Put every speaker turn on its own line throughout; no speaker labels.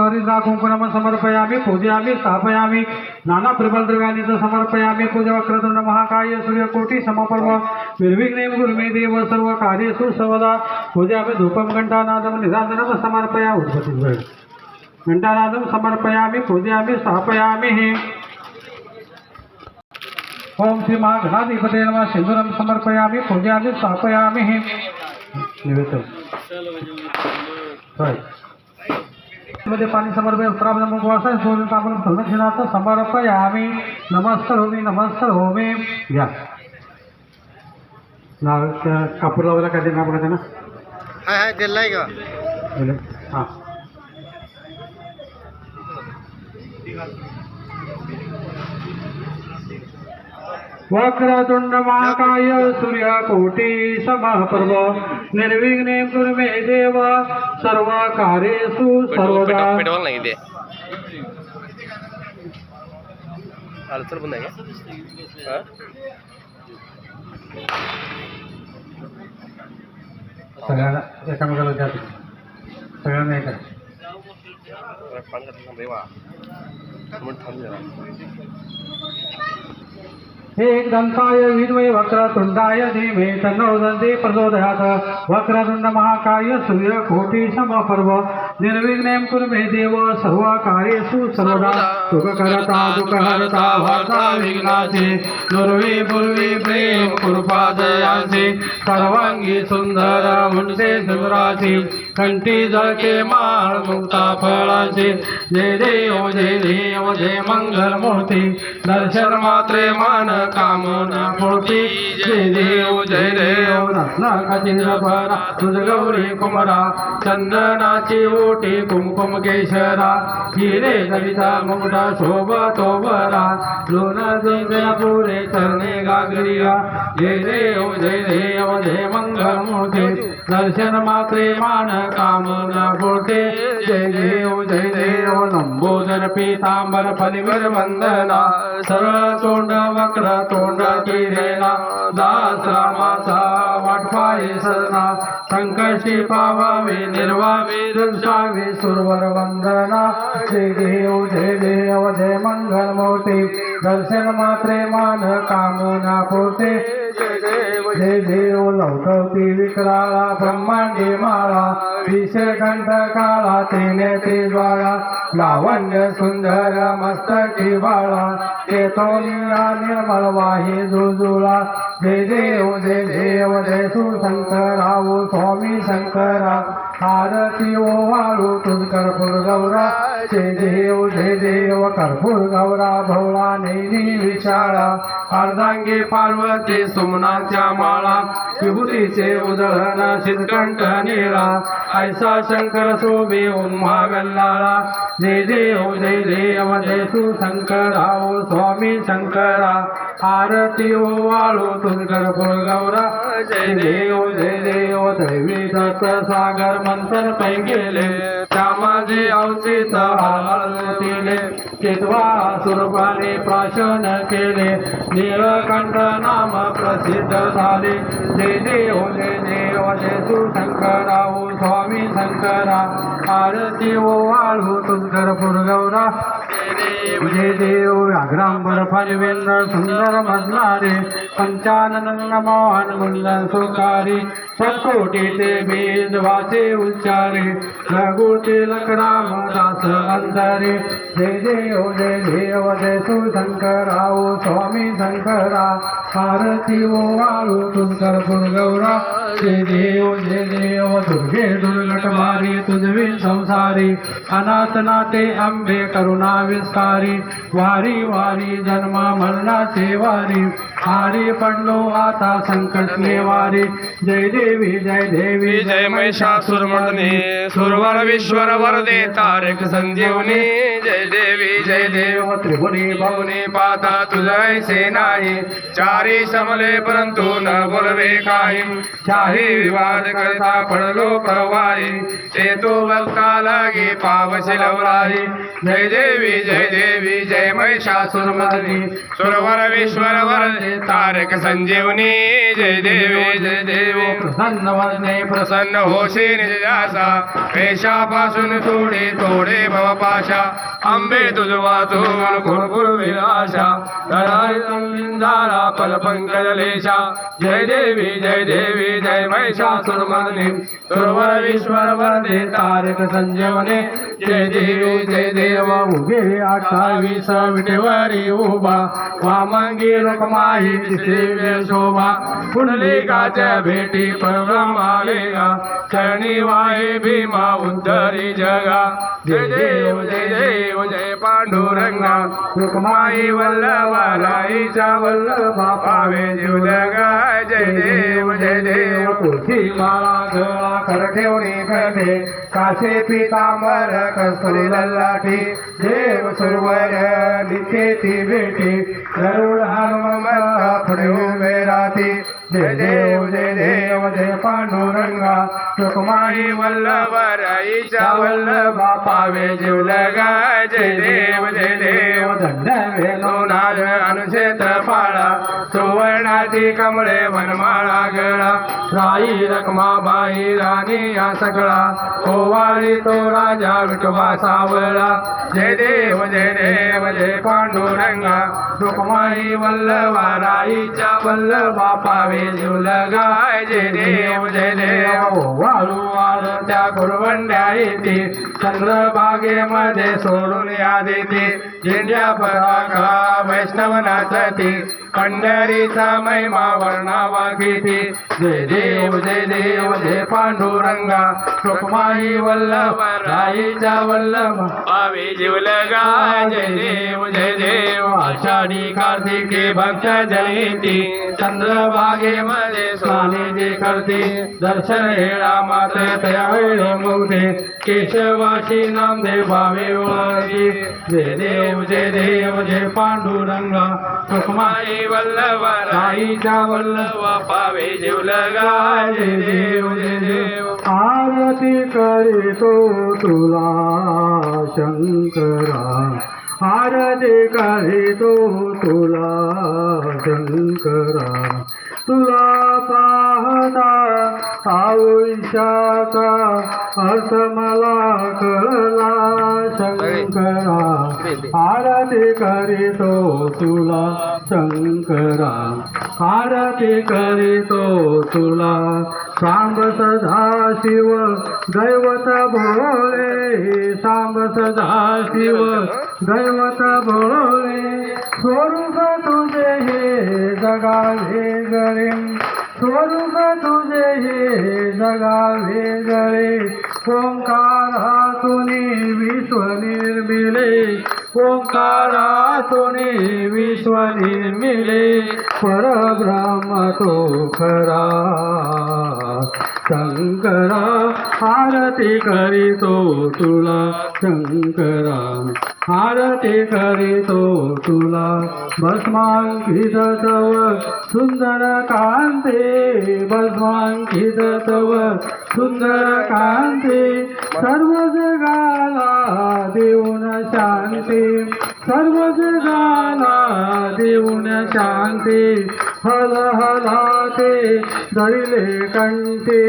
हरिद्रा कुंकुम समर्पयामि पूजयामि स्थापयामि नाना प्रबलद्रव्यानि च समर्पयामि पूजा वक्रतुंड महाकाय सूर्यकोटि समपर्व निर्विघ्नेव गुरुमे देव सर्व कार्येषु सर्वदा पूजयामि धूपं घण्टानादं निराजनं समर्पया उद्भवती। घंटानादम समर्पयामी समर्पयामि पूजयामि स्थापयामि ओम श्री महागणाधिपते नमः। सिंदूरं समर्पयामि पूजयामि स्थापयामि निवेदन। होयमध्ये पाणी समर्पय उत्तरामध्ये मुखवासा सोडून आपण प्रदक्षिणार्थ समर्पयामी। नमस्कार होमी नमस्कार होमी घ्या नाव कापूर लावायला काय ते नाव बघा ना
हाय हाय दिलाय का.
हां. वक्रतुंड महाकाय सूर्यकोटि समपर्व। निर्विघ्ने कुर्मे देव। सर्व कार्येषु सर्वदा? सगळ्यांना एकामेकाला द्या. सगळ्यांना एका
जरा
हे एक दंताय विद्मय वक्रतुंडाय धीमे तन्नो दन्ते प्रचोदयात्। वक्रतुंड महाकाय निर्विघ्नं कुरु मे देव सर्व कार्येषु सर्वदा सुखकरता दुःखहरता वार्ता विघ्नाचे दुर्वे पूर्वे प्रेम कृपादयाचे सर्वांगी सुंदर म्हणते सुंदराचे कंठी जळके माळ मुक्ता फळाचे जय देव जय देव जय मंगल मूर्ती। दर्शन मात्रे मान कामना पूर्ती। जय देव जय देव रत्नाकाची गौरी कुमरा। चंदनाची ओटी कुमकुम केशरा हिरे दलिता मुकुटा शोभतो बरा लोण दिव्या पुरे चरणे गागरिया जय ओ जय देव जय मंगल मोठे दर्शन मात्रे मान कामना पूर्ती जय देव जय देव लंबोदर पीतांबर फलिवर वंदना सरळ तोंड वक्र तोंड किरेना दास रामाचा वाटपाय सरना संकष्टी पावावे निर्वावे दृशावे विसुरवर वंदना जय देव जय देव जय मंगल मोठे दर्शन मात्रे मान कामना पोटे जय देव लवकवती विकराळा ब्रह्मांडी माळा विषकंठ काळा तिने ते ज्वाळा लावण्य सुंदर मस्तकी बाळा चेतोनिया निर्मल वाही जुजुळा जय देव जय देव जय सुशंकरा ओ स्वामी शंकरा। आरती ओवा वाळू कर्पूर गौरा. जय देव जय देव कर्पूर गौरा भवळा नैनी विशाळा अर्धांगी पार्वती सुमनाच्या माळा. विभूतीचे उदळण शिरकंठ निळा ऐसा शंकर शोभे उन्मा गल्लाळा जय देव जय देव जय तू शंकरा ओ स्वामी शंकरा. आरती ओ वाळू तुझकर गौरा. जय देव जय देव दैवी दत्त सागर मंथन पै गेले त्यामाजे अवचित दिले चितवा सुरपाने प्राशन केले. नीलकंठ नाम प्रसिद्ध झाले. जे देव देवले देव तू शंकरा ओ स्वामी शंकरा. आरती ओ वाळू तुझकर गौरा. जय देव हो व्याघ्रांबर फलवेंद्र सुंदर मजनारे पंचानन मोहन मुंदन सुकारी संकोटीचे ते वाचे उच्चारे रघुते लकराम दास अंतरे. जय देव जय देव जय सुशंकरा ओ स्वामी शंकरा आरती ओ वाळू तुझकर गौरा. जय देव जय देव दुर्गे दुर्लट मारी तुझवी संसारी. अनाथ नाते अंबे करुणा विस्तारी. वारी वारी जन्मा मरणाचे वारी. हारी पडलो आता संकट वारी जय देवी जय देवी
जय महिषासुरमर्दिनी सुरवर विश्वर वरदे तारक संजीवनी. जय देवी जय देव.
त्रिभुवनी
भवनी पाता तुझैसे नाही चारी समले परंतु न बोलवे काही. चाही विवाद करता पडलो परवाई ते तो भक्ता लागे पावशी लवराही जय देवी जय देवी जय महिषासुरमर्दिनी सुरवर विश्वर वरदे तारक संजीवनी जय देवी जय देवी.
प्रसन्न वदने
प्रसन्न होशी निजासा पेशापासून थोडे थोडे भवपाशा आंबे तुझ वाचून गुणगुण विलाशा धराळा पल पंकज लेशा. जय देवी जय देवी जय महिषासुरमर्दिनी. सुरवर विश्वर वरदे तारक संजीवने. जय देवी जय देव.
उभे अठ्ठावीस
विटेवरी उभा. वामंगी रुक्माही दिव्य शोभा. पुंडलिकाच्या भेटी परब्रह्मालेगा चरणी वाहे भीमा उद्धरी जगा. जय देव जय देव जय पांडुरंगा. रुक्माई वल्लभा राईचा वल्लभा पावे जीव जगा. जय देव जय देव.
तुळशी माळा गळा कर ठेवणे करणे कासे पितांबर कस्तुरी लल्लाठी देव सुरवर नित्येती भेटी गरुड हनुमंत पुढे उभे राहती. जय देव जय देव जय पांडुरंगा. सुकमाई
वल्लभ राईचा वल्लभा पावे जीव लगा जय देव जय देव
दंड वेलो
लोणाज अनुक्षेत्र पाळा सुवर्णाची कमळे मनमाळा गळा राई रखमा बाई राणी या सगळा ओवाळी तो राजा विठोबा सावळा जय देव जय देव जय पांडुरंगा रुक्माई वल्लभा राईच्या वल्लभा पावे जीव लगाय जय देव जय देव वाळू त्या कुरवंड्या येते. चंद्रबागेमध्ये सोडून या देते. झेंड्या पराका वैष्णव नाचती पंढरीचा महिमा वर्णावा घेते जय देव जय देव जय पांडुरंगा रुक्माई वल्लभ राईचा वल्लभ. पावे जिवलगा जय देव जय देव आषाढी कार्तिके भक्त जयंती चंद्रभागेमध्ये स्वामी जे करते दर्शन हेळा मात्र त्या वेळे केशवाशी नामदेव भावे वागे जय देव जय देव जय पांडुरंगा. सुखमाई वल्लभ राईचा वल्लभ पावे जीवलगा. जय देव जय देव.
आरती करीतो तुला शंकरा. आरती करीतो तुला शंकरा. तुला पाहता आयुष्याचा अर्थ मला कळला शंकरा. आरती करीतो तुला शंकरा. आरती करीतो तुला सांब सदा शिव दैवत भोळे. सांब सदा शिव दैवत भोळे. स्वरूप तुझे हे जगावे गळे. स्वरूप तुझे हे जगावे गळे. ओंकारातून विश्व निर्मिले. ओंकारातून विश्व निर्मिले परब्रह्म तो खरा. शंकरा आरती करीतो तुला शंकरा. आरती करीतो तुला भस्मांकित तव सुंदर कांते भस्मांकित तव सुंदर कांते सर्व जगाला देऊन शांती. सर्व जगाला देऊन शांती हल हलाते दळिले कंठे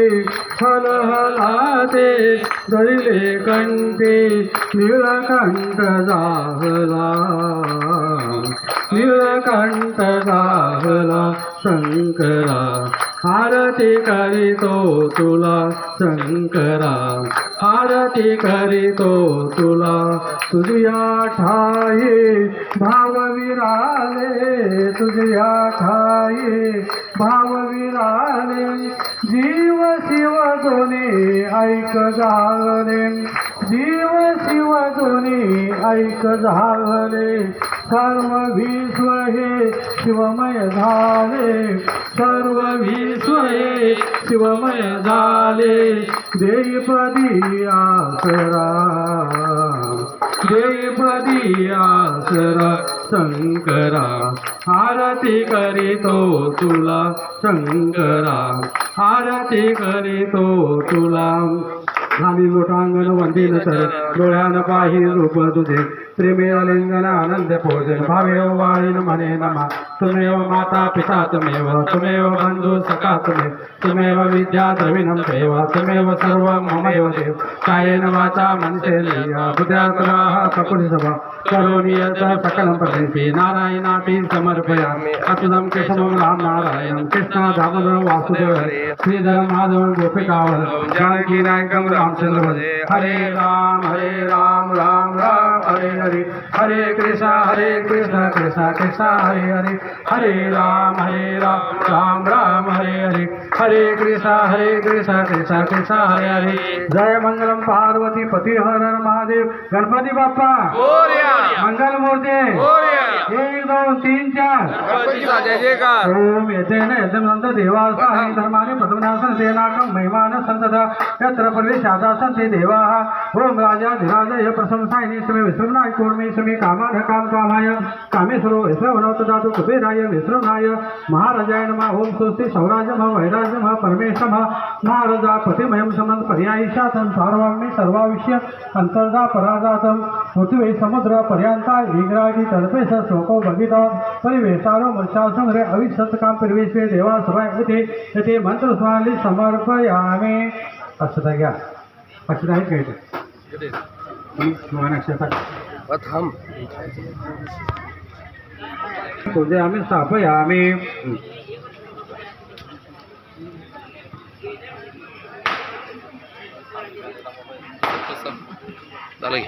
हल हलाते दळिले कंठे निळकंठ जाहला निळकंठ जाहला शंकरा आरती करीतो तुला शंकरा. आरती करीतो तुला तुझ्या ठाई भाव विराले तुझ्या ठाई भाव विराले जीव शिव दोन्ही ऐक झाले जीव शिव दोन्ही ऐक झाले सर्व विश्व हे शिवमय झाले. सर्व विश्व हे शिवमय झाले. देवपदी आसरा. देवपदी आसरा शंकरा. आरती करीतो तुला शंकरा. आरती करीतो तुला. घामी लोटांगण वंदीन तर डोळ्यानं पाही रूप तुझे. श्रीमेलिङ्गन आनन्दपूजन भवेव भोजन मने वाळीन तुमेव माता पिता तुमेव तुमेव बन्धु सखा तुमे तुमेव विद्या द्रविणं देव तुमेव सर्वं ममैव देव। कायेन वाचा मनसेन बुद्ध्यात्मः करोमि यत् सकलं प्रदेशे नारायणापि समर्पयामि। अतुलं केशवं राम नारायणं कृष्ण दामोदर वासुदेव श्रीधर माधव गोपिकावल
जानकी नायकं रामचंद्र भजे
हरे राम हरे राम राम राम हरे हरे हरे कृष्ण हरे कृष्ण कृष्ण कृष्ण हरे हरे हरे राम हरे राम राम राम हरे हरे हरे कृष्ण हरे कृष्ण कृष्ण कृष्ण हरे हरे। जय मंगलम पार्वती पती हर हर महादेव गणपती बाप्पा। मंगल मूर्ती। एक दोन तीन चार। ओम येतेन यज्ञमंत देवासाहि धर्माणि प्रथमनासन सेनाकं महिमान सन्तत यत्र प्रवेशादा सन्ति देवाः। ओम राजाधिराजय प्रशंसायिनि समे विश्रमणाय कूर्मे समे कामाध काम कामाय कामेश्वरो विश्रवणो ददातु कुबेराय। विश्रमणाय महाराजाय नमः। ओम स्वस्ति सौराजमः वैराजमः। परमेशमः। महाराजा पतिमयं समन्त पर्यायिषातं। सार्वाम्य सर्वाविष्य अंतर्दा पराजातं। पृथ्वी समुद्र पर्यंता विग्रागी तर्पेश शोको भगिता परिवेशारो मर्षासंग्रे अविसत्काम परिवेश देवा सभा येथे येथे मंत्र स्वाली समर्पयामे। अक्षता घ्या. अक्षता आहे किंवा अक्षता तुझे आम्ही स्थापयामी
झालं